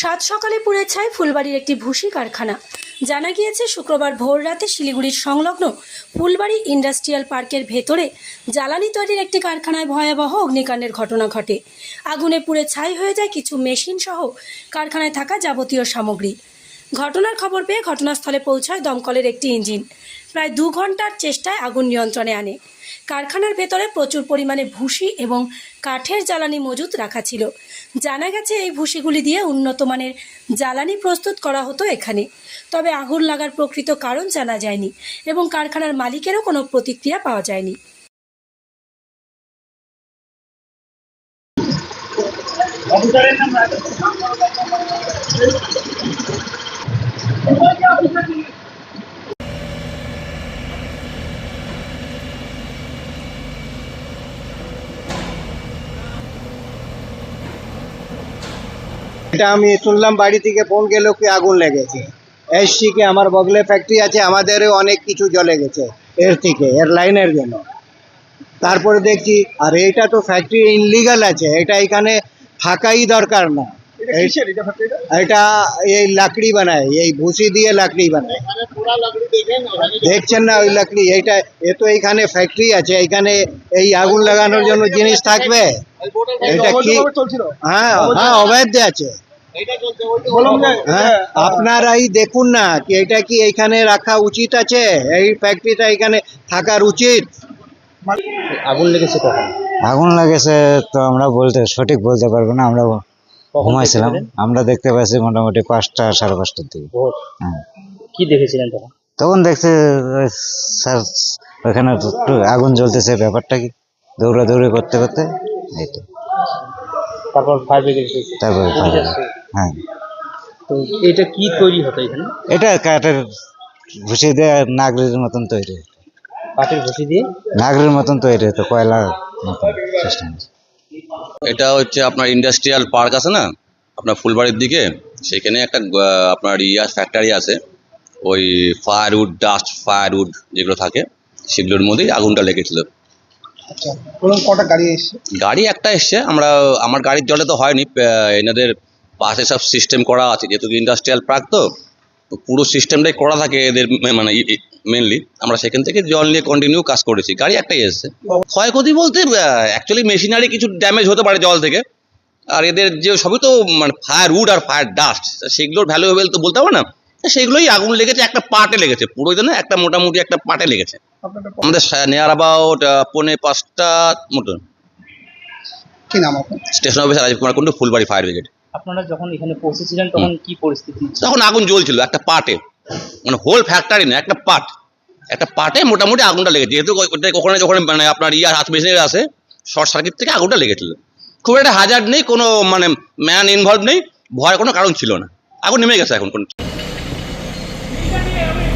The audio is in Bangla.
সাত সকালে পুড়ে ছায় ফুলবাড়ির একটি ভুসি কারখানা। জানা গিয়েছে, শুক্রবার ভোর রাতে শিলিগুড়ির সংলগ্ন ফুলবাড়ি ইন্ডাস্ট্রিয়াল পার্কের ভেতরে জ্বালানি তৈরির একটি কারখানায় ভয়াবহ অগ্নিকাণ্ডের ঘটনা ঘটে। আগুনে পুড়ে ছাই হয়ে যায় কিছু মেশিন সহ কারখানায় থাকা যাবতীয় সামগ্রী। ঘটনার খবর পেয়ে ঘটনাস্থলে পৌঁছায় দমকলের একটি ইঞ্জিন। প্রায় দু ঘণ্টার চেষ্টায় আগুন নিয়ন্ত্রণে আনে। কারখানার ভেতরে প্রচুর পরিমাণে ভুসি এবং কাঠের জ্বালানি মজুত রাখা ছিল। জানা গেছে এই ভুসিগুলি দিয়ে উন্নত মানের জ্বালানি প্রস্তুত করা হতো এখানে। তবে আগুন লাগার প্রকৃত কারণ জানা যায়নি এবং কারখানার মালিকেরও কোনো প্রতিক্রিয়া পাওয়া যায়নি। এটা আমি শুনলাম বাড়ি থেকে ফোন গেল কি আগুন লেগেছে। এসছি কি আমার বগলে ফ্যাক্টরি আছে আমাদেরও অনেক কিছু জ্বলে গেছে এর থেকে এর লাইনের জন্য। তারপরে দেখছি আর এটা তো ফ্যাক্টরি ইনলিগাল আছে এটা এখানে থাকাই দরকার না। এটা এই লাকড়ি বানায় এই ভুসি দিয়ে লাকড়ি বানায়। দেখছেন না ওই লাকড়ি এইটা এ তো এইখানে ফ্যাক্টরি আছে এইখানে এই আগুন লাগানোর জন্য জিনিস থাকবে। এটা কি? হ্যাঁ হ্যাঁ অবৈধ আছে। আপনারাই দেখুন না কি এটা কি এইখানে রাখা উচিত আছে? এই ফ্যাক্টরিটা এখানে থাকার উচিত। আগুন লেগেছে কখন? আগুন লাগেছে তো আমরা বলতে সঠিক বলতে পারব না আমরা ঘুমাইছিলাম। দেখতে? আমরা দেখতে পাচ্ছি মোটামুটি পাঁচটা সাড়ে পাঁচটার দিকে। হ্যাঁ। কি দেখেছিলেন তখন? তখন দেখছি স্যার ওখানে একটু আগুন জ্বলতেছে ব্যাপারটা কি? দৌড়াদৌড়ি করতে করতে এই তো। তারপর ফায়ার ব্রিগেড তারপরে fire brigade। হ্যাঁ। তো এটা কি তৈরি হতো এখানে? এটা কাঠের ভুসি দিয়ে নাগরির মতন তৈরি কাঠের ভুসি দিয়ে? নাগরির মতন তৈরি হতো কয়লার মতন সিস্টেম এটা হচ্ছে আপনার ইন্ডাস্ট্রিয়াল পার্ক আছে না? আপনার ফুলবাড়ির দিকে সেখানে একটা আহ, আপনার ইয়া ফ্যাক্টরি আছে। ওই ফায়ারউড ডাস্ট ফায়ারউড যেগুলো থাকে সেগুলোর মধ্যেই আগুনটা লেগেছিল। আচ্ছা গাড়ি একটা এসছে, আমরা, আমার গাড়ির জলে তো হয়নি এনাদের পাশে সব সিস্টেম করা আছে, যেহেতু ইন্ডাস্ট্রিয়াল পার্ক তো পুরো সিস্টেমটাই করা থাকে এদের মানে মেনলি আমরা সেখান থেকে জল নিয়ে কন্টিনিউ কাজ করেছি, গাড়ি একটাই এসছে। ক্ষয়ক্ষতি বলতে অ্যাকচুয়ালি মেশিনারি কিছু ড্যামেজ হতে পারে জল থেকে, আর এদের যে সবই তো মানে ফায়ার উড আর ফায়ার ডাস্ট সেগুলোর ভ্যালুয়েবল তো বলতে হবে না তা সেগুলোই আগুন লেগেছে একটা পার্টে লেগেছে পুরো না একটা মোটামুটি একটা পার্টে লেগেছে। আমাদের নিয়ার অ্যাবাউট পৌনে পাঁচটা মতন। কি নাম আপনার? Station officer Rajib Kumar Kundu Phulbari fire brigade আপনারা যখন এখানে পৌঁছেছিলেন তখন কি পরিস্থিতি তখন আগুন জ্বলছিল একটা পার্টে মানে হোল ফ্যাক্টরি না একটা পার্ট একটা পার্টে মোটামুটি আগুনটা লেগেছে। যেহেতু ওখানে যখন মানে আপনার ইয়া হাত মেশিনের আছে শর্ট সার্কিট থেকে আগুনটা লেগেছিল। খুব একটা হাজার নেই কোনো মানে ম্যান ইনভলভ নেই ভয়ের কোনো কারণ ছিল না। আগুন নেমে গেছে এখন কোন Yeah, yeah, yeah.